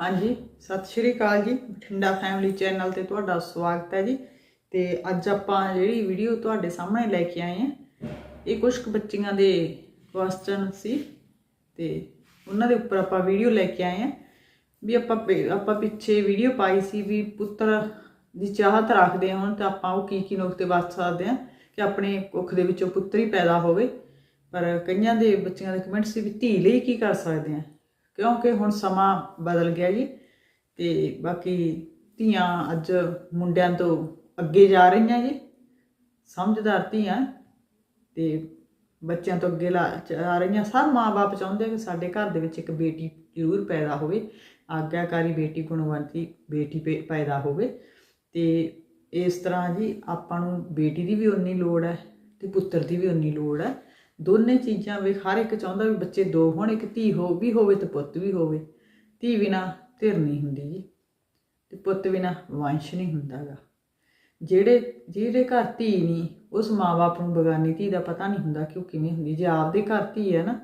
ਹਾਂਜੀ, ਸਤਿ ਸ਼੍ਰੀ ਅਕਾਲ ਜੀ। ਬਠਿੰਡਾ ਫੈਮਿਲੀ ਚੈਨਲ ਤੇ ਤੁਹਾਡਾ ਸਵਾਗਤ ਹੈ ਜੀ। ਤੇ ਅੱਜ ਆਪਾਂ ਜਿਹੜੀ ਵੀਡੀਓ ਤੁਹਾਡੇ ਸਾਹਮਣੇ ਲੈ ਕੇ ਆਏ ਹਾਂ, ਇਹ ਕੁਝ ਕੁ ਬੱਚੀਆਂ ਦੇ ਕੁਐਸਚਨ ਸੀ। ਤੇ ਉਹਨਾਂ ਦੇ ਉੱਪਰ ਆਪਾਂ ਵੀਡੀਓ ਲੈ ਕੇ ਆਏ ਹਾਂ ਵੀ ਆਪਾਂ ਪਿ- ਆਪਾਂ ਪਿੱਛੇ ਵੀਡੀਓ ਪਾਈ ਸੀ ਵੀ ਪੁੱਤਰ ਦੀ ਚਾਹਤ ਰੱਖਦੇ ਹਾਂ ਤਾਂ ਆਪਾਂ ਉਹ ਕੀ ਕੀ ਨੁਕਤੇ ਵਰਤ ਸਕਦੇ ਹਾਂ ਕਿ ਆਪਣੇ ਕੁੱਖ ਦੇ ਵਿੱਚੋਂ ਪੁੱਤਰ ਹੀ ਪੈਦਾ ਹੋਵੇ। ਪਰ ਕਈਆਂ ਦੇ ਬੱਚਿਆਂ ਦੇ ਕਮੈਂਟ ਸੀ ਵੀ ਧੀ ਲਈ ਕੀ ਕਰ ਸਕਦੇ ਹਾਂ। ਕਿਉਂਕਿ ਹੁਣ ਸਮਾਂ ਬਦਲ ਗਿਆ ਜੀ ਤੇ ਬਾਕੀ ਧੀਆਂ ਅੱਜ ਮੁੰਡਿਆਂ ਤੋਂ ਅੱਗੇ ਜਾ ਰਹੀਆਂ ਜੀ, ਸਮਝਦਾਰ ਧੀਆਂ ਤੇ ਬੱਚਿਆਂ ਤੋਂ ਅੱਗੇ ਲਾ ਜਾ ਰਹੀਆਂ। ਸਭ ਮਾਪੇ ਚਾਹੁੰਦੇ ਕਿ ਸਾਡੇ ਘਰ ਦੇ ਵਿੱਚ ਇੱਕ ਬੇਟੀ ਜ਼ਰੂਰ ਪੈਦਾ ਹੋਵੇ, ਆਗਿਆਕਾਰੀ ਬੇਟੀ, ਗੁਣਵੰਤੀ ਬੇਟੀ ਪੈ- ਪੈਦਾ ਹੋਵੇ ਤੇ ਇਸ ਤਰ੍ਹਾਂ ਜੀ ਆਪਾਂ ਨੂੰ ਬੇਟੀ ਦੀ ਵੀ ਉਨੀ ਲੋੜ ਹੈ ਤੇ ਪੁੱਤਰ ਦੀ ਵੀ ਉਨੀ ਲੋੜ ਹੈ। ਦੋਨੇ ਚੀਜ਼ਾਂ ਵੀ ਹਰ ਇੱਕ ਚਾਹੁੰਦਾ ਵੀ ਬੱਚੇ ਦੋ ਹੋਣ, ਇੱਕ ਧੀ ਹੋ ਵੀ ਹੋਵੇ ਤੇ ਪੁੱਤ ਵੀ ਹੋਵੇ। ਧੀ ਬਿਨਾ ਧਿਰ ਨਹੀਂ ਹੁੰਦੀ ਜੀ ਤੇ ਪੁੱਤ ਬਿਨਾ ਵੰਸ਼ ਨਹੀਂ ਹੁੰਦਾਗਾ। ਜਿਹੜੇ, ਜਿਹਦੇ ਘਰ ਧੀ ਨਹੀਂ, ਉਸ ਮਾਂ-ਬਾਪ ਨੂੰ ਬਗਾਨੀ ਧੀ ਦਾ ਪਤਾ ਨਹੀਂ ਹੁੰਦਾ ਕਿ ਉਹ ਕਿਵੇਂ ਹੁੰਦੀ। ਜੇ ਆਪਦੇ ਘਰ ਧੀ ਹੈ ਨਾ,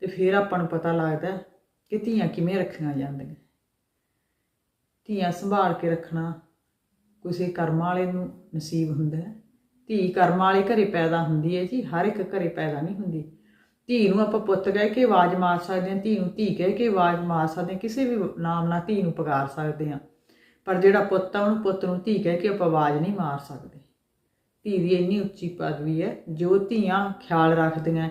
ਤੇ ਫਿਰ ਆਪਾਂ ਨੂੰ ਪਤਾ ਲੱਗਦਾ ਕਿ ਧੀਆਂ ਕਿਵੇਂ ਰੱਖੀਆਂ ਜਾਂਦੀਆਂ। ਧੀਆਂ ਸੰਭਾਲ ਕੇ ਰੱਖਣਾ, ਕਿਸੇ ਕਰਮ ਵਾਲੇ ਨੂੰ ਨਸੀਬ ਹੁੰਦਾ ਹੈ। ਧੀ ਕਰਮ ਵਾਲੇ ਘਰੇ ਪੈਦਾ ਹੁੰਦੀ ਹੈ ਜੀ, ਹਰ ਇੱਕ ਘਰੇ ਪੈਦਾ ਨਹੀਂ ਹੁੰਦੀ। ਧੀ ਨੂੰ ਆਪਾਂ ਪੁੱਤ ਕਹਿ ਕੇ ਆਵਾਜ਼ ਮਾਰ ਸਕਦੇ ਹਾਂ, ਧੀ ਨੂੰ ਧੀ ਕਹਿ ਕੇ ਆਵਾਜ਼ ਮਾਰ ਸਕਦੇ ਹਾਂ, ਕਿਸੇ ਵੀ ਨਾਮ ਨਾਲ ਧੀ ਨੂੰ ਪੁਕਾਰ ਸਕਦੇ ਹਾਂ। ਪਰ ਜਿਹੜਾ ਪੁੱਤ ਆ, ਉਹਨੂੰ ਪੁੱਤ ਨੂੰ ਧੀ ਕਹਿ ਕੇ ਆਪਾਂ ਆਵਾਜ਼ ਨਹੀਂ ਮਾਰ ਸਕਦੇ। ਧੀ ਦੀ ਇੰਨੀ ਉੱਚੀ ਪਦਵੀ ਹੈ, ਜੋ ਧੀਆਂ ਖਿਆਲ ਰੱਖਦੀਆਂ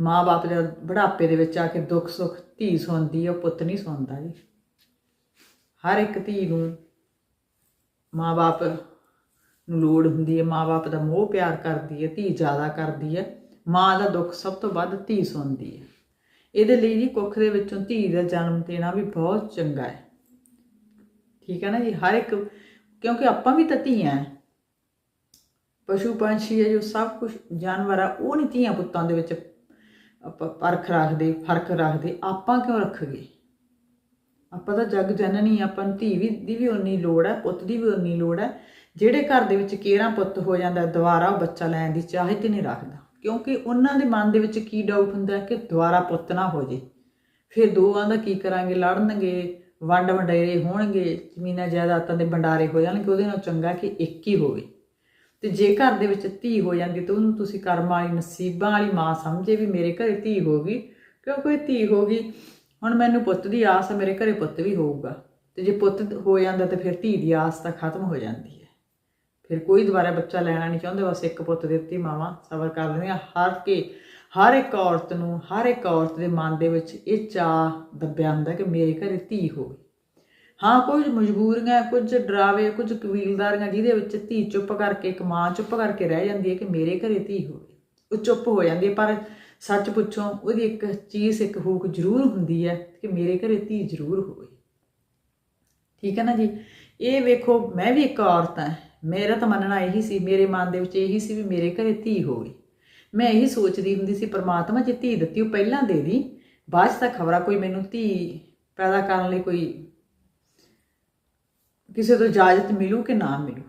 ਮਾਂ-ਬਾਪ ਦੇ ਬੁਢਾਪੇ ਦੇ ਵਿੱਚ ਆ ਕੇ ਦੁੱਖ ਸੁੱਖ ਧੀ ਸੁਣਦੀ ਹੈ, ਉਹ ਪੁੱਤ ਨਹੀਂ ਸੁਣਦਾ ਜੀ। ਹਰ ਇੱਕ ਧੀ ਨੂੰ ਮਾਂ-ਬਾਪ ਨੂੰ ਲੋੜ ਹੁੰਦੀ ਹੈ ਮਾਂ-ਬਾਪ ਦਾ ਮੋਹ ਪਿਆਰ ਕਰਦੀ ਹੈ ਧੀ ਜ਼ਿਆਦਾ ਕਰਦੀ ਹੈ ਮਾਂ ਦਾ ਦੁੱਖ ਸਭ ਤੋਂ ਵੱਧ ਧੀ ਸੁਣਦੀ ਹੈ। ਇਹਦੇ ਲਈ ਜੀ ਕੁੱਖ ਦੇ ਵਿੱਚੋਂ ਧੀ ਦਾ ਜਨਮ ਦੇਣਾ ਵੀ ਬਹੁਤ ਚੰਗਾ ਹੈ। ਠੀਕ ਹੈ ਨਾ ਜੀ? ਹਰ ਇੱਕ ਕਿਉਂਕਿ ਆਪਾਂ ਵੀ ਤਾਂ ਧੀਆਂ ਹੈ ਪਸ਼ੂ ਪੰਛੀ ਹੈ ਜੋ ਸਭ ਕੁਝ ਜਾਨਵਰ ਆ ਉਹ ਨਹੀਂ ਧੀਆਂ ਪੁੱਤਾਂ ਦੇ ਵਿੱਚ ਆਪਾਂ ਪਰਖ ਰੱਖਦੇ ਫ਼ਰਕ ਰੱਖਦੇ ਆਪਾਂ ਕਿਉਂ ਰੱਖਗੇ? ਆਪਾਂ ਤਾਂ ਜਗ ਜਨਨੀ ਆ, ਆਪਾਂ ਨੂੰ ਧੀ ਵੀ ਦੀ ਵੀ ਉਨੀ ਲੋੜ ਹੈ ਪੁੱਤ ਦੀ ਵੀ ਉਨੀ ਲੋੜ ਹੈ ਜਿਹੜੇ ਘਰ ਦੇ ਵਿੱਚ ਕੇਰਾਂ ਪੁੱਤ ਹੋ ਜਾਂਦਾ, ਦੁਬਾਰਾ ਉਹ ਬੱਚਾ ਲੈਣ ਦੀ ਚਾਹਤ ਹੀ ਨਹੀਂ ਰੱਖਦਾ। ਕਿਉਂਕਿ ਉਹਨਾਂ ਦੇ ਮਨ ਦੇ ਵਿੱਚ ਕੀ ਡਾਊਟ ਹੁੰਦਾ ਕਿ ਦੁਬਾਰਾ ਪੁੱਤ ਨਾ ਹੋ ਜੇ। ਫਿਰ ਦੋਵਾਂ ਦਾ ਕੀ ਕਰਾਂਗੇ? ਲੜਨਗੇ, ਵੰਡ ਵੰਡੇਰੇ ਹੋਣਗੇ, ਜ਼ਮੀਨਾਂ ਜਾਇਦਾਦਾਂ ਦੇ ਵੰਡਾਰੇ ਹੋ ਜਾਣਗੇ, ਉਹਦੇ ਨਾਲ ਚੰਗਾ ਕਿ ਇੱਕ ਹੀ ਹੋਵੇ। ਤੇ ਜੇ ਘਰ ਦੇ ਵਿੱਚ ਧੀ ਹੋ ਜਾਂਦੀ ਤਾਂ ਉਹਨੂੰ ਤੁਸੀਂ ਕਰਮ ਵਾਲੀ, ਨਸੀਬਾਂ ਵਾਲੀ ਮਾਂ ਸਮਝੇ ਵੀ ਮੇਰੇ ਘਰੇ ਧੀ ਹੋ ਗਈ। ਕਿਉਂਕਿ ਧੀ ਹੋ ਗਈ, ਹੁਣ ਮੈਨੂੰ ਪੁੱਤ ਦੀ ਆਸ ਹੈ, ਮੇਰੇ ਘਰੇ ਪੁੱਤ ਵੀ ਹੋਊਗਾ। ਤੇ ਜੇ ਪੁੱਤ ਹੋ ਜਾਂਦਾ ਤਾਂ ਫਿਰ ਧੀ ਦੀ ਆਸ ਤਾਂ ਖਤਮ ਹੋ ਜਾਂਦੀ ਹੈ। ਫਿਰ ਕੋਈ ਦੁਬਾਰਾ ਬੱਚਾ ਲੈਣਾ ਨਹੀਂ ਚਾਹੁੰਦਾ, ਬਸ ਇੱਕ ਪੁੱਤ ਦੇ ਉੱਤੇ ਮਾਵਾਂ ਸਬਰ ਕਰ ਲੈਂਦੀਆਂ। ਹਰ ਕੇ, ਹਰ ਇੱਕ ਔਰਤ ਨੂੰ, ਹਰ ਇੱਕ ਔਰਤ ਦੇ ਮਨ ਦੇ ਵਿੱਚ ਇਹ ਚਾਹ ਦੱਬਿਆ ਹੁੰਦਾ ਕਿ ਮੇਰੇ ਘਰੇ ਧੀ ਹੋਵੇ। ਹਾਂ, ਕੁਝ ਮਜਬੂਰੀਆਂ, ਕੁਝ ਡਰਾਵੇ, ਕੁਝ ਕਬੀਲਦਾਰੀਆਂ ਜਿਹਦੇ ਵਿੱਚ ਧੀ ਚੁੱਪ ਕਰਕੇ, ਇੱਕ ਮਾਂ ਚੁੱਪ ਕਰਕੇ ਰਹਿ ਜਾਂਦੀ ਹੈ ਕਿ ਮੇਰੇ ਘਰੇ ਧੀ ਹੋਵੇ। ਉਹ ਚੁੱਪ ਹੋ ਜਾਂਦੀ ਹੈ, ਪਰ ਸੱਚ ਪੁੱਛੋ, ਉਹਦੀ ਇੱਕ ਚੀਜ਼, ਇੱਕ ਹੂਕ ਜ਼ਰੂਰ ਹੁੰਦੀ ਹੈ ਕਿ ਮੇਰੇ ਘਰੇ ਧੀ ਜ਼ਰੂਰ ਹੋਵੇ। ਠੀਕ ਹੈ ਨਾ ਜੀ? ਇਹ ਵੇਖੋ, ਮੈਂ ਵੀ ਇੱਕ ਔਰਤ ਹਾਂ। ਮੇਰਾ ਤਾਂ ਮੰਨਣਾ ਇਹੀ ਸੀ, ਮੇਰੇ ਮਨ ਦੇ ਵਿੱਚ ਇਹੀ ਸੀ ਵੀ ਮੇਰੇ ਘਰੇ ਧੀ ਹੋਵੇ ਮੈਂ ਇਹੀ ਸੋਚਦੀ ਹੁੰਦੀ ਸੀ, ਪ੍ਰਮਾਤਮਾ ਜੇ ਧੀ ਦਿੱਤੀ ਉਹ ਪਹਿਲਾਂ ਦੇ ਦੀ, ਬਾਅਦ 'ਚ ਤਾਂ ਖਬਰਾਂ ਕੋਈ ਮੈਨੂੰ ਧੀ ਪੈਦਾ ਕਰਨ ਲਈ ਕੋਈ ਕਿਸੇ ਤੋਂ ਇਜਾਜ਼ਤ ਮਿਲੂ ਕਿ ਨਾ ਮਿਲੂ।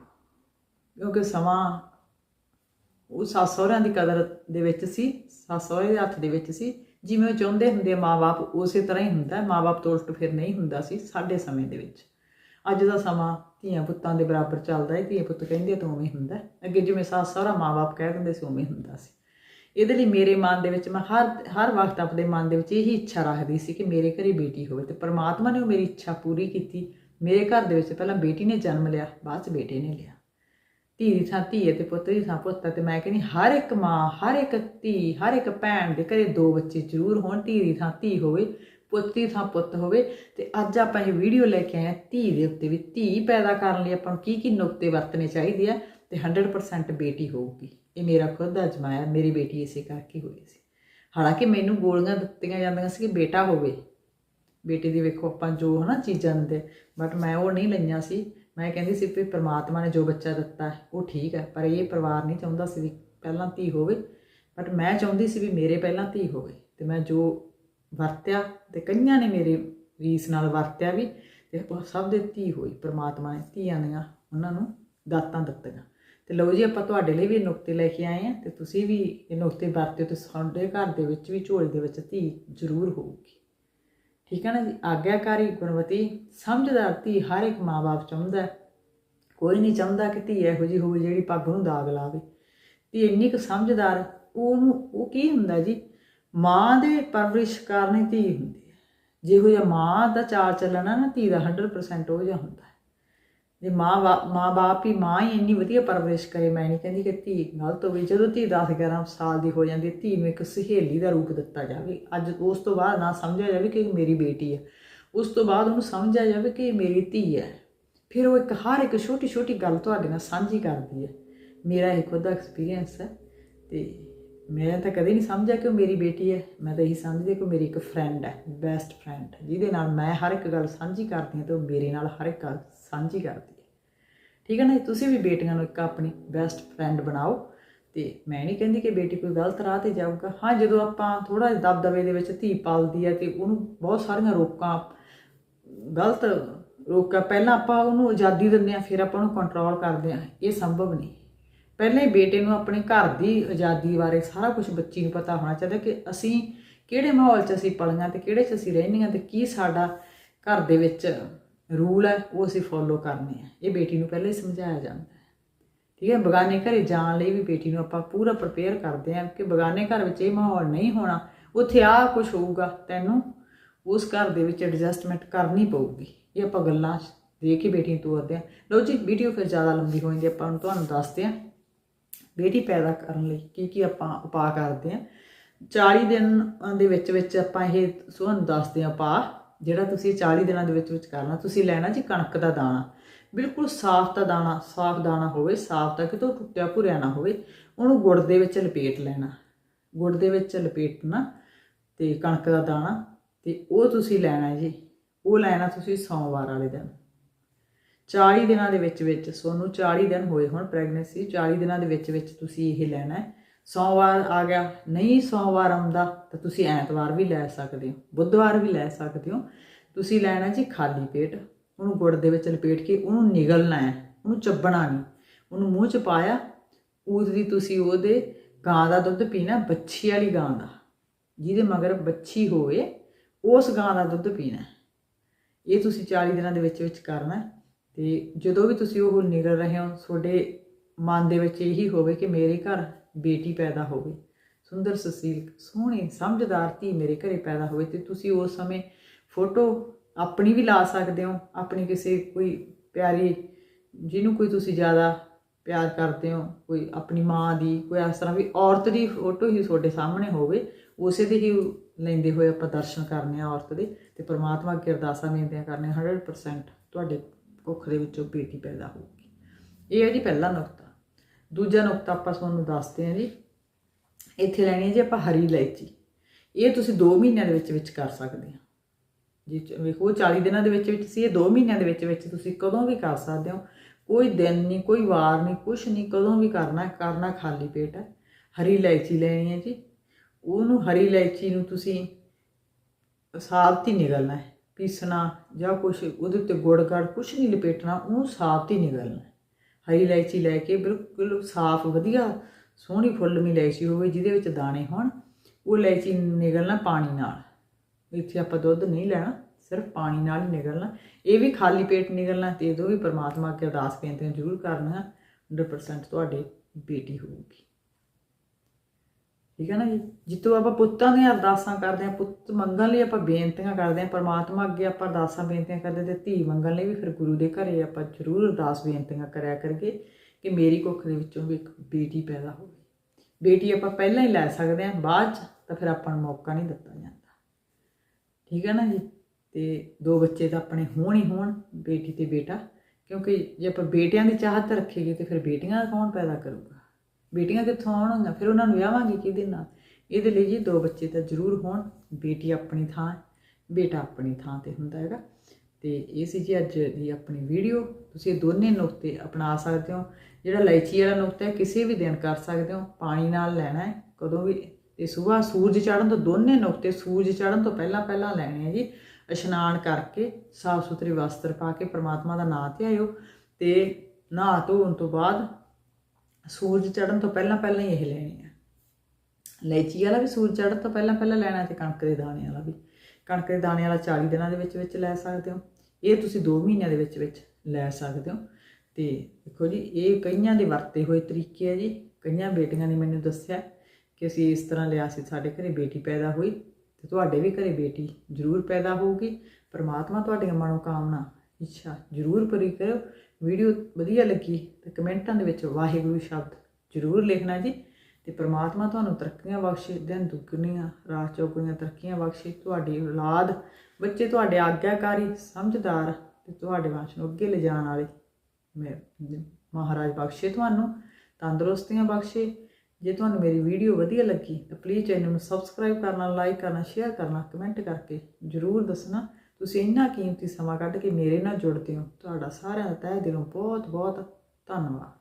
ਕਿਉਂਕਿ ਸਮਾਂ ਉਹ ਸੱਸ ਸਹੁਰਿਆਂ ਦੀ ਕਦਰ ਦੇ ਵਿੱਚ ਸੀ, ਸੱਸ ਸਹੁਰੇ ਦੇ ਹੱਥ ਦੇ ਵਿੱਚ ਸੀ। ਜਿਵੇਂ ਉਹ ਚਾਹੁੰਦੇ ਹੁੰਦੇ ਮਾਪੇ ਉਸੇ ਤਰ੍ਹਾਂ ਹੀ ਹੁੰਦਾ ਮਾਪੇ ਤੋਂ ਉਲਟ ਫਿਰ ਨਹੀਂ ਹੁੰਦਾ ਸੀ ਸਾਡੇ ਸਮੇਂ ਦੇ ਵਿੱਚ। ਅੱਜ ਦਾ ਸਮਾਂ ਧੀਆਂ ਪੁੱਤਾਂ ਦੇ ਬਰਾਬਰ ਚੱਲਦਾ ਹੈ ਧੀਆਂ ਪੁੱਤ ਕਹਿੰਦੇ ਤਾਂ ਉਵੇਂ ਹੁੰਦਾ ਅੱਗੇ ਜਿਵੇਂ ਸੱਸ ਸਹੁਰਾ ਮਾਪੇ ਕਹਿ ਦਿੰਦੇ ਸੀ, ਉਵੇਂ ਹੁੰਦਾ ਸੀ। ਇਹਦੇ ਲਈ ਮੇਰੇ ਮਨ ਦੇ ਵਿੱਚ ਮੈਂ ਹਰ ਹਰ ਵਕਤ ਆਪਣੇ ਮਨ ਦੇ ਵਿੱਚ ਇਹੀ ਇੱਛਾ ਰੱਖਦੀ ਸੀ ਕਿ ਮੇਰੇ ਘਰੇ ਬੇਟੀ ਹੋਵੇ ਤੇ ਪ੍ਰਮਾਤਮਾ ਨੇ ਉਹ ਮੇਰੀ ਇੱਛਾ ਪੂਰੀ ਕੀਤੀ। ਮੇਰੇ ਘਰ ਦੇ ਵਿੱਚ ਪਹਿਲਾਂ ਬੇਟੀ ਨੇ ਜਨਮ ਲਿਆ, ਬਾਅਦ ਚ ਬੇਟੇ ਨੇ ਲਿਆ। ਧੀ ਦੀ ਥਾਂ ਧੀ ਹੈ ਤੇ ਪੁੱਤ ਦੀ ਥਾਂ ਪੁੱਤ ਤੇ ਮੈਂ ਕਹਿੰਦੀ ਹਰ ਇੱਕ ਮਾਂ, ਹਰ ਇੱਕ ਧੀ, ਹਰ ਇੱਕ ਭੈਣ ਦੇ ਘਰੇ ਦੋ ਬੱਚੇ ਜ਼ਰੂਰ ਹੋਣ, ਧੀ ਦੀ ਥਾਂ ਧੀ ਹੋਵੇ। ਪੁੱਤੀ ਥਾਂ ਪੁੱਤ ਹੋਵੇ ਤੇ ਅੱਜ ਆਪਾਂ ਇਹ ਵੀਡੀਓ ਲੈ ਕੇ ਆਏ ਹਾਂ ਧੀ ਦੇ ਉੱਤੇ ਵੀ ਧੀ ਪੈਦਾ ਕਰਨ ਲਈ ਆਪਾਂ ਨੂੰ ਕੀ ਕੀ ਨੁਕਤੇ ਵਰਤਣੇ ਚਾਹੀਦੇ ਆ ਤੇ 100% ਬੇਟੀ ਹੋਊਗੀ। ਇਹ ਮੇਰਾ ਖੁਦ ਦਾ ਅਜਮਾਇਆ, ਮੇਰੀ ਬੇਟੀ ਇਸੇ ਕਰਕੇ ਹੋਈ ਸੀ। ਹਾਲਾਂਕਿ ਮੈਨੂੰ ਗੋਲੀਆਂ ਦਿੱਤੀਆਂ ਜਾਂਦੀਆਂ ਸੀ ਕਿ ਬੇਟਾ ਹੋਵੇ। ਬੇਟੇ ਦੀ ਵੇਖੋ ਆਪਾਂ ਜੋ ਹਨਾ ਚੀਜ਼ਾਂ ਦਿੰਦੇ ਬਟ ਮੈਂ ਉਹ ਨਹੀਂ ਲਈਆਂ ਸੀ। ਮੈਂ ਕਹਿੰਦੀ ਸੀ ਵੀ ਪ੍ਰਮਾਤਮਾ ਨੇ ਜੋ ਬੱਚਾ ਦਿੱਤਾ ਉਹ ਠੀਕ ਹੈ, ਪਰ ਇਹ ਪਰਿਵਾਰ ਨਹੀਂ ਚਾਹੁੰਦਾ ਸੀ ਵੀ ਪਹਿਲਾਂ ਧੀ ਹੋਵੇ। ਬਟ ਮੈਂ ਚਾਹੁੰਦੀ ਸੀ ਵੀ ਮੇਰੇ ਪਹਿਲਾਂ ਧੀ ਹੋਵੇ ਤੇ ਮੈਂ ਜੋ ਵਰਤਿਆ ਤੇ ਕਈਆਂ ਨੇ ਮੇਰੇ ਰੀਸ ਨਾਲ ਵਰਤਿਆ ਵੀ ਤੇ ਉਹ ਸਭ ਦੇ ਧੀ ਹੋਈ, ਪ੍ਰਮਾਤਮਾ ਨੇ ਧੀਆਂ ਦੀਆਂ ਉਹਨਾਂ ਨੂੰ ਦਾਤਾਂ ਦਿੱਤੀਆਂ। ਤੇ ਲਓ ਜੀ ਆਪਾਂ ਤੁਹਾਡੇ ਲਈ ਵੀ ਇਹ ਨੁਕਤੇ ਲੈ ਕੇ ਆਏ ਆ ਤੇ ਤੁਸੀਂ ਵੀ ਇਹ ਨੁਕਤੇ ਵਰਤਿਓ ਤੇ ਸਾਡੇ ਘਰ ਦੇ ਵਿੱਚ ਵੀ ਝੋਲੇ ਦੇ ਵਿੱਚ ਧੀ ਜ਼ਰੂਰ ਹੋਊਗੀ। ਠੀਕ ਹੈ ਨਾ ਜੀ? ਆਗਿਆਕਾਰੀ ਗੁਣਵਤੀ, ਸਮਝਦਾਰ ਧੀ ਹਰ ਇੱਕ ਮਾਂ-ਬਾਪ ਚਾਹੁੰਦਾ ਕੋਈ ਨਹੀਂ ਚਾਹੁੰਦਾ ਕਿ ਧੀ ਇਹੋ ਜਿਹੀ ਹੋਵੇ ਜਿਹੜੀ ਪੱਗ ਨੂੰ ਦਾਗ ਲਾਵੇ। ਧੀ ਇੰਨੀ ਕੁ ਸਮਝਦਾਰ, ਉਹਨੂੰ ਉਹ ਕੀ ਹੁੰਦਾ ਜੀ? ਮਾਂ ਦੇ ਪਰਵਰਿਸ਼ ਕਾਰਨ ਹੀ ਧੀ ਹੁੰਦੀ ਹੈ। ਜਿਹੋ ਜਿਹਾ ਮਾਂ ਦਾ ਚਾਲ ਚੱਲਣਾ ਨਾ, ਧੀ ਦਾ 100% ਉਹ ਜਿਹਾ ਹੁੰਦਾ ਹੈ। ਜੇ ਮਾਂ ਮਾਂ ਬਾਪ ਹੀ, ਮਾਂ ਹੀ ਇੰਨੀ ਵਧੀਆ ਪਰਵਰਿਸ਼ ਕਰੇ, ਮੈਂ ਨਹੀਂ ਕਹਿੰਦੀ ਕਿ ਧੀ ਗਲਤ ਹੋਵੇ। ਜਦੋਂ ਧੀ 10 11 ਸਾਲ ਦੀ ਹੋ ਜਾਂਦੀ ਧੀ ਨੂੰ ਇੱਕ ਸਹੇਲੀ ਦਾ ਰੂਪ ਦਿੱਤਾ ਜਾਵੇ। ਅੱਜ ਉਸ ਤੋਂ ਬਾਅਦ ਨਾ ਸਮਝਿਆ ਜਾਵੇ ਕਿ ਇਹ ਮੇਰੀ ਬੇਟੀ ਹੈ। ਉਸ ਤੋਂ ਬਾਅਦ ਉਹਨੂੰ ਸਮਝਿਆ ਜਾਵੇ ਕਿ ਇਹ ਮੇਰੀ ਧੀ ਹੈ। ਫਿਰ ਉਹ ਇੱਕ, ਹਰ ਇੱਕ ਛੋਟੀ ਛੋਟੀ ਗੱਲ ਤੁਹਾਡੇ ਨਾਲ ਸਾਂਝੀ ਕਰਦੀ ਹੈ। ਮੇਰਾ ਇਹ ਖੁਦ ਦਾ ਐਕਸਪੀਰੀਅੰਸ ਹੈ ਤੇ ਮੈਂ ਤਾਂ ਕਦੇ ਨਹੀਂ ਸਮਝਿਆ ਕਿ ਉਹ ਮੇਰੀ ਬੇਟੀ ਹੈ। ਮੈਂ ਤਾਂ ਇਹੀ ਸਮਝਦੀ ਕਿ ਉਹ ਮੇਰੀ ਇੱਕ ਫਰੈਂਡ ਹੈ ਬੈਸਟ ਫਰੈਂਡ ਜਿਹਦੇ ਨਾਲ ਮੈਂ ਹਰ ਇੱਕ ਗੱਲ ਸਾਂਝੀ ਕਰਦੀ ਹਾਂ ਤੇ ਉਹ ਮੇਰੇ ਨਾਲ ਹਰ ਇੱਕ ਗੱਲ ਸਾਂਝੀ ਕਰਦੀ ਹੈ। ਠੀਕ ਹੈ ਨਾ ਤੁਸੀਂ ਵੀ ਬੇਟੀਆਂ ਨੂੰ ਇੱਕ ਆਪਣੀ ਬੈਸਟ ਫਰੈਂਡ ਬਣਾਓ ਤੇ ਮੈਂ ਨਹੀਂ ਕਹਿੰਦੀ ਕਿ ਬੇਟੀ ਕੋਈ ਗਲਤ ਰਾਹ ਤੇ ਜਾਊਗਾ। ਹਾਂ, ਜਦੋਂ ਆਪਾਂ ਥੋੜਾ ਜਿਹਾ ਦਬਦਬੇ ਦੇ ਵਿੱਚ ਧੀ ਪਾਲਦੀ ਹੈ ਤੇ ਉਹਨੂੰ ਬਹੁਤ ਸਾਰੀਆਂ ਰੋਕਾਂ, ਗਲਤ ਰੋਕਾਂ, ਪਹਿਲਾਂ ਆਪਾਂ ਉਹਨੂੰ ਆਜ਼ਾਦੀ ਦਿੰਦੇ ਆ ਫਿਰ ਆਪਾਂ ਉਹਨੂੰ ਕੰਟਰੋਲ ਕਰਦੇ ਆ ਇਹ ਸੰਭਵ ਨਹੀਂ ਪਹਿਲੇ ਬੇਟੇ ਨੂੰ ਆਪਣੇ ਘਰ ਦੀ ਆਜ਼ਾਦੀ ਬਾਰੇ ਸਾਰਾ ਕੁਝ ਬੱਚੀ ਨੂੰ ਪਤਾ ਹੋਣਾ ਚਾਹੀਦਾ ਕਿ ਅਸੀਂ ਕਿਹੜੇ ਮਾਹੌਲ 'ਚ ਅਸੀਂ ਪਲੀਆਂ ਤੇ ਕਿਹੜੇ 'ਚ ਅਸੀਂ ਰਹਿੰਦੀਆਂ ਤੇ ਕੀ ਸਾਡਾ ਘਰ ਦੇ ਵਿੱਚ ਰੂਲ ਹੈ, ਉਹ ਅਸੀਂ ਫੋਲੋ ਕਰਨੇ ਆ ਇਹ ਬੇਟੀ ਨੂੰ ਪਹਿਲਾਂ ਹੀ ਸਮਝਾਇਆ ਜਾਂਦਾ ਹੈ। ਠੀਕ ਹੈ, ਬਗਾਨੇ ਘਰੇ ਜਾਣ ਲਈ ਵੀ ਬੇਟੀ ਨੂੰ ਆਪਾਂ ਪੂਰਾ ਪ੍ਰਪੇਅਰ ਕਰਦੇ ਆ ਕਿ ਬਗਾਨੇ ਘਰ ਵਿੱਚ ਇਹ ਮਾਹੌਲ ਨਹੀਂ ਹੋਣਾ, ਉੱਥੇ ਆ ਕੁਝ ਹੋਊਗਾ, ਤੈਨੂੰ ਉਸ ਘਰ ਦੇ ਵਿੱਚ ਐਡਜਸਟਮੈਂਟ ਕਰਨੀ ਪਊਗੀ। ਇਹ ਆਪਾਂ ਗੱਲਾਂ ਦੇ ਕੇ ਬੇਟੀ ਨੂੰ ਤੋਰਦੇ ਆ ਲਓ ਜੀ ਵੀਡੀਓ ਫਿਰ ਜ਼ਿਆਦਾ ਲੰਬੀ ਹੋ ਜਾਂਦੀ ਆਪਾਂ ਨੂੰ ਤੁਹਾਨੂੰ ਦੱਸਦੇ ਆ ਬੇਟੀ ਪੈਦਾ ਕਰਨ ਲਈ ਕੀ ਕੀ ਆਪਾਂ ਉਪਾਅ ਕਰਦੇ ਆ 40 ਦਿਨ ਦੇ ਵਿੱਚ ਵਿੱਚ ਆਪਾਂ ਇਹ ਤੁਹਾਨੂੰ ਦੱਸਦੇ ਆ ਉਪਾਅ, ਜਿਹੜਾ ਤੁਸੀਂ 40 ਦਿਨਾਂ ਦੇ ਵਿੱਚ ਵਿੱਚ ਕਰਨਾ, ਤੁਸੀਂ ਲੈਣਾ ਜੀ ਕਣਕ ਦਾ ਦਾਣਾ। ਬਿਲਕੁਲ ਸਾਫ਼ ਦਾ ਦਾਣਾ, ਸਾਫ਼ ਦਾਣਾ ਹੋਵੇ, ਸਾਫ਼ ਤਾਂ ਕਿਤੋਂ ਟੁੱਟਿਆ ਭੁਰਿਆ ਨਾ ਹੋਵੇ, ਉਹਨੂੰ ਗੁੜ ਦੇ ਵਿੱਚ ਲਪੇਟ ਲੈਣਾ। ਗੁੜ ਦੇ ਵਿੱਚ ਲਪੇਟਣਾ ਤੇ ਕਣਕ ਦਾ ਦਾਣਾ ਤੇ ਉਹ ਤੁਸੀਂ ਲੈਣਾ ਜੀ, ਉਹ ਲੈਣਾ ਤੁਸੀਂ ਸੋਮਵਾਰ ਵਾਲੇ ਦਿਨ। 40 ਦਿਨਾਂ ਦੇ ਵਿੱਚ ਵਿੱਚ ਸੋਨੂੰ 40 ਦਿਨ ਹੋਏ ਹੁਣ ਪ੍ਰੈਗਨੈਂਸੀ 40 ਦਿਨਾਂ ਦੇ ਵਿੱਚ ਵਿੱਚ ਤੁਸੀਂ ਇਹ ਲੈਣਾ ਹੈ। ਸੋਮਵਾਰ ਆ ਗਿਆ, ਨਹੀਂ ਸੋਮਵਾਰ ਆਉਂਦਾ ਤਾਂ ਤੁਸੀਂ ਐਤਵਾਰ ਵੀ ਲੈ ਸਕਦੇ ਹੋ, ਬੁੱਧਵਾਰ ਵੀ ਲੈ ਸਕਦੇ ਹੋ। ਤੁਸੀਂ ਲੈਣਾ ਜੀ ਖਾਲੀ ਪੇਟ, ਉਹਨੂੰ ਗੁੜ ਦੇ ਵਿੱਚ ਲਪੇਟ ਕੇ ਉਹਨੂੰ ਨਿਗਲਣਾ ਹੈ, ਉਹਨੂੰ ਚੱਬਣਾ ਨਹੀਂ। ਉਹਨੂੰ ਮੂੰਹ 'ਚ ਪਾਇਆ ਉਹਦੀ ਤੁਸੀਂ ਉਹਦੇ ਗਾਂ ਦਾ ਦੁੱਧ ਪੀਣਾ ਬੱਚੀ ਵਾਲੀ ਗਾਂ ਦਾ। ਜਿਹਦੇ ਮਗਰ ਬੱਚੀ ਹੋਵੇ, ਉਸ ਗਾਂ ਦਾ ਦੁੱਧ ਪੀਣਾ ਇਹ ਤੁਸੀਂ 40 ਦਿਨਾਂ ਦੇ ਵਿੱਚ ਵਿੱਚ ਕਰਨਾ ਤੇ ਜਦੋਂ ਵੀ ਤੁਸੀਂ ਉਹ ਨਿਗਲ ਰਹੇ ਹੋ, ਤੁਹਾਡੇ ਮਨ ਦੇ ਵਿੱਚ ਇਹੀ ਹੋਵੇ ਕਿ ਮੇਰੇ ਘਰ ਬੇਟੀ ਪੈਦਾ ਹੋਵੇ, ਸੁੰਦਰ ਸੁਸ਼ੀਲ, ਸੋਹਣੀ, ਸਮਝਦਾਰ ਧੀ ਮੇਰੇ ਘਰੇ ਪੈਦਾ ਹੋਵੇ ਤੇ ਤੁਸੀਂ ਉਸ ਸਮੇਂ ਫੋਟੋ ਆਪਣੀ ਵੀ ਲਾ ਸਕਦੇ ਹੋ, ਆਪਣੀ ਕਿਸੇ ਕੋਈ ਪਿਆਰੀ, ਜਿਹਨੂੰ ਕੋਈ ਤੁਸੀਂ ਜ਼ਿਆਦਾ ਪਿਆਰ ਕਰਦੇ ਹੋ, ਕੋਈ ਆਪਣੀ ਮਾਂ ਦੀ, ਕੋਈ ਇਸ ਤਰ੍ਹਾਂ ਵੀ ਔਰਤ ਦੀ ਫੋਟੋ ਹੀ ਤੁਹਾਡੇ ਸਾਹਮਣੇ ਹੋਵੇ, ਉਸੇ ਦੇ ਹੀ ਲੈਂਦੇ ਹੋਏ ਆਪਾਂ ਦਰਸ਼ਨ ਕਰਨੇ ਆ ਔਰਤ ਦੇ ਤੇ ਪ੍ਰਮਾਤਮਾ ਅੱਗੇ ਅਰਦਾਸਾਂ ਬੇਨਤੀਆਂ ਕਰਨੇ 100% ਤੁਹਾਡੇ ਕੁੱਖ ਦੇ ਵਿੱਚੋਂ ਬੇਟੀ ਪੈਦਾ ਹੋਊਗੀ ਇਹ ਹੈ ਜੀ ਪਹਿਲਾ ਨੁਕਤਾ। ਦੂਜਾ ਨੁਕਤਾ ਆਪਾਂ ਤੁਹਾਨੂੰ ਦੱਸਦੇ ਹਾਂ ਜੀ, ਇੱਥੇ ਲੈਣੀ ਹੈ ਜੀ ਆਪਾਂ ਹਰੀ ਇਲਾਇਚੀ। ਇਹ ਤੁਸੀਂ 2 ਮਹੀਨਿਆਂ ਦੇ ਵਿੱਚ ਵਿੱਚ ਕਰ ਸਕਦੇ ਹੋ। ਜੀ ਵੇਖੋ 40 ਦਿਨਾਂ ਦੇ ਵਿੱਚ ਵਿੱਚ ਸੀ, ਇਹ 2 ਮਹੀਨਿਆਂ ਦੇ ਵਿੱਚ ਵਿੱਚ ਤੁਸੀਂ ਕਦੋਂ ਵੀ ਕਰ ਸਕਦੇ ਹੋ। ਕੋਈ ਦਿਨ ਨਹੀਂ, ਕੋਈ ਵਾਰ ਨਹੀਂ ਕੁਝ ਨਹੀਂ, ਕਦੋਂ ਵੀ ਕਰਨਾ ਕਰਨਾ ਖਾਲੀ ਪੇਟ ਹੈ। ਹਰੀ ਇਲਾਇਚੀ ਲੈਣੀ ਹੈ ਜੀ। ਉਹਨੂੰ ਹਰੀ ਇਲਾਇਚੀ ਨੂੰ ਤੁਸੀਂ ਸਾਬਤ ਹੀ ਨਿਗਲਣਾ ਹੈ। ਪੀਸਣਾ ਜਾਂ ਕੁਛ ਉਹਦੇ ਉੱਤੇ ਗੁੜ ਗੜ ਕੁਛ ਨਹੀਂ ਲਪੇਟਣਾ, ਉਹਨੂੰ ਸਾਫ਼ ਹੀ ਨਿਗਲਣਾ। ਹਰੀ ਇਲਾਇਚੀ ਲੈ ਕੇ ਬਿਲਕੁਲ ਸਾਫ਼, ਵਧੀਆ, ਸੋਹਣੀ ਫੁੱਲਮੀ ਇਲਾਇਚੀ ਹੋਵੇ, ਜਿਹਦੇ ਵਿੱਚ ਦਾਣੇ ਹੋਣ, ਉਹ ਇਲਾਇਚੀ ਨਿਗਲਣਾ ਪਾਣੀ ਨਾਲ। ਇੱਥੇ ਆਪਾਂ ਦੁੱਧ ਨਹੀਂ ਲੈਣਾ, ਸਿਰਫ ਪਾਣੀ ਨਾਲ ਹੀ ਨਿਗਲਣਾ। ਇਹ ਵੀ ਖਾਲੀ ਪੇਟ ਨਿਗਲਣਾ ਤੇ ਇਹਦੋਂ ਵੀ ਪਰਮਾਤਮਾ ਅੱਗੇ ਅਰਦਾਸ ਬੇਨਤੀਆਂ ਜ਼ਰੂਰ ਕਰਨਾ 100% ਤੁਹਾਡੀ ਬੇਟੀ ਹੋਊਗੀ। ਠੀਕ ਹੈ ਨਾ ਜੀ? ਜਿੱਤੋਂ ਆਪਾਂ ਪੁੱਤਾਂ ਦੀਆਂ ਅਰਦਾਸਾਂ ਕਰਦੇ ਆ ਪੁੱਤ ਮੰਗਣ ਲਈ ਆਪਾਂ ਬੇਨਤੀਆਂ ਕਰਦੇ ਆ ਪਰਮਾਤਮਾ ਅੱਗੇ ਆਪਾਂ ਅਰਦਾਸਾਂ ਬੇਨਤੀਆਂ ਕਰਦੇ ਤੇ ਧੀ ਮੰਗਣ ਲਈ ਵੀ ਫਿਰ ਗੁਰੂ ਦੇ ਘਰੇ ਆਪਾਂ ਜ਼ਰੂਰ ਅਰਦਾਸ ਬੇਨਤੀਆਂ ਕਰਿਆ ਕਰਕੇ ਕਿ ਮੇਰੀ ਕੁੱਖ ਦੇ ਵਿੱਚੋਂ ਵੀ ਇੱਕ ਬੇਟੀ ਪੈਦਾ ਹੋਵੇ। ਬੇਟੀ ਆਪਾਂ ਪਹਿਲਾਂ ਹੀ ਲੈ ਸਕਦੇ ਆ ਬਾਅਦ ਚ ਤਾਂ ਫਿਰ ਆਪਾਂ ਨੂੰ ਮੌਕਾ ਨਹੀਂ ਦਿੱਤਾ ਜਾਂਦਾ। ਠੀਕ ਹੈ ਨਾ ਜੀ? ਤੇ ਦੋ ਬੱਚੇ ਤਾਂ ਆਪਣੇ ਹੋਣ ਹੀ ਹੋਣ, ਬੇਟੀ ਤੇ ਬੇਟਾ, ਕਿਉਂਕਿ ਜੇ ਆਪਾਂ ਬੇਟਿਆਂ ਦੀ ਚਾਹਤ ਰੱਖੀਏ ਤੇ ਫਿਰ ਬੇਟੀਆਂ ਕੌਣ ਪੈਦਾ ਕਰੂਗਾ? ਬੇਟੀਆਂ ਕਿੱਥੋਂ ਆਉਣਗੀਆਂ? ਫਿਰ ਉਹਨਾਂ ਨੂੰ ਵਿਆਹਾਂਗੇ ਕਿਹਦੇ ਨਾਲ? ਇਹਦੇ ਲਈ ਜੀ ਦੋ ਬੱਚੇ ਤਾਂ ਜ਼ਰੂਰ ਹੋਣ। ਬੇਟੀ ਆਪਣੀ ਥਾਂ ਬੇਟਾ ਆਪਣੀ ਥਾਂ ਤੇ ਹੁੰਦਾ ਹੈਗਾ। ਤੇ ਇਹ ਸੀ ਜੀ ਅੱਜ ਦੀ ਆਪਣੀ ਵੀਡੀਓ। ਤੁਸੀਂ ਇਹ ਦੋਨੇ ਨੁਕਤੇ ਅਪਣਾ ਸਕਦੇ ਹੋ। ਜਿਹੜਾ ਇਲਾਇਚੀ ਵਾਲਾ ਨੁਕਤਾ ਹੈ, ਕਿਸੇ ਵੀ ਦਿਨ ਕਰ ਸਕਦੇ ਹੋ। ਪਾਣੀ ਨਾਲ ਲੈਣਾ ਹੈ। ਕਦੋਂ ਵੀ ਤੇ ਸਵੇਰ ਸੂਰਜ ਚੜ੍ਹਨ ਤੋਂ ਦੋਨੇ ਨੁਕਤੇ ਸੂਰਜ ਚੜ੍ਹਨ ਤੋਂ ਪਹਿਲਾਂ ਪਹਿਲਾਂ ਲੈਣੇ ਆ ਜੀ। ਇਸ਼ਨਾਨ ਕਰਕੇ ਸਾਫ਼ ਸੁਥਰੇ ਵਸਤਰ ਪਾ ਕੇ ਪ੍ਰਮਾਤਮਾ ਦਾ ਨਾਮ ਧਿਆਇਓ ਤੇ ਨਹਾ ਧੋਣ ਤੋਂ ਬਾਅਦ ਸੂਰਜ ਚੜਨ ਤੋਂ ਪਹਿਲਾਂ ਪਹਿਲਾਂ ਹੀ ਇਹ ਲੈਣੀ ਆ। ਇਲਾਇਚੀ ਵਾਲਾ ਵੀ ਸੂਰਜ ਚੜ੍ਹਨ ਤੋਂ ਪਹਿਲਾਂ ਪਹਿਲਾਂ ਲੈਣਾ ਤੇ ਕਣਕ ਦੇ ਦਾਣੇ ਵਾਲਾ ਵੀ। ਕਣਕ ਦੇ ਦਾਣੇ ਵਾਲਾ 40 ਦਿਨਾਂ ਦੇ ਵਿੱਚ ਵਿੱਚ ਲੈ ਸਕਦੇ ਹੋ। ਇਹ ਤੁਸੀਂ 2 ਮਹੀਨਿਆਂ ਦੇ ਵਿੱਚ ਵਿੱਚ ਲੈ ਸਕਦੇ ਹੋ। ਤੇ ਦੇਖੋ ਜੀ, ਇਹ ਕਈਆਂ ਦੇ ਵਰਤੇ ਹੋਏ ਤਰੀਕੇ ਆ ਜੀ। ਕਈਆਂ ਬੇਟੀਆਂ ਨੇ ਮੈਨੂੰ ਦੱਸਿਆ ਕਿ ਅਸੀਂ ਇਸ ਤਰ੍ਹਾਂ ਲਿਆ ਸੀ, ਸਾਡੇ ਘਰੇ ਬੇਟੀ ਪੈਦਾ ਹੋਈ ਤੇ ਤੁਹਾਡੇ ਵੀ ਘਰੇ ਬੇਟੀ ਜ਼ਰੂਰ ਪੈਦਾ ਹੋਊਗੀ। ਪਰਮਾਤਮਾ ਤੁਹਾਡੀਆਂ ਮਨੋਕਾਮਨਾ ਇੱਛਾ ਜ਼ਰੂਰ ਪੂਰੀ ਕਰਿਓ। ਵੀਡੀਓ ਵਧੀਆ ਲੱਗੀ ਤੇ ਕਮੈਂਟਾਂ ਦੇ ਵਿੱਚ ਵਾਹਿਗੁਰੂ ਸ਼ਬਦ ਜ਼ਰੂਰ ਲਿਖਣਾ ਜੀ ਤੇ ਪ੍ਰਮਾਤਮਾ ਤੁਹਾਨੂੰ ਤਰੱਕੀਆਂ ਬਖਸ਼ੇ, ਦਿਨ ਦੁੱਗਣੀਆਂ, ਰਾਤ ਚੌਗਣੀਆਂ ਤਰੱਕੀਆਂ ਬਖਸ਼ੇ, ਤੁਹਾਡੀ ਔਲਾਦ, ਬੱਚੇ ਤੁਹਾਡੇ ਆਗਿਆਕਾਰੀ, ਸਮਝਦਾਰ ਤੇ ਤੁਹਾਡੇ ਵੰਸ਼ ਨੂੰ ਅੱਗੇ ਲਿਜਾਣ ਵਾਲੇ ਮੈਂ ਮਹਾਰਾਜ ਬਖਸ਼ੇ ਤੁਹਾਨੂੰ, ਤੰਦਰੁਸਤੀਆਂ ਬਖਸ਼ੇ। ਜੇ ਤੁਹਾਨੂੰ ਮੇਰੀ ਵੀਡੀਓ ਵਧੀਆ ਲੱਗੀ ਤਾਂ ਪਲੀਜ਼ ਚੈਨਲ ਨੂੰ ਸਬਸਕ੍ਰਾਈਬ ਕਰਨਾ ਲਾਈਕ ਕਰਨਾ ਸ਼ੇਅਰ ਕਰਨਾ ਕਮੈਂਟ ਕਰਕੇ ਜਰੂਰ ਦੱਸਣਾ। ਤੁਸੀਂ ਇੰਨਾ ਕੀਮਤੀ ਸਮਾਂ ਕੱਢ ਕੇ ਮੇਰੇ ਨਾਲ ਜੁੜਦੇ ਹੋ, ਤੁਹਾਡਾ ਸਾਰਿਆਂ ਦਾ ਤਹਿ ਦਿਲੋਂ ਬਹੁਤ ਬਹੁਤ ਧੰਨਵਾਦ।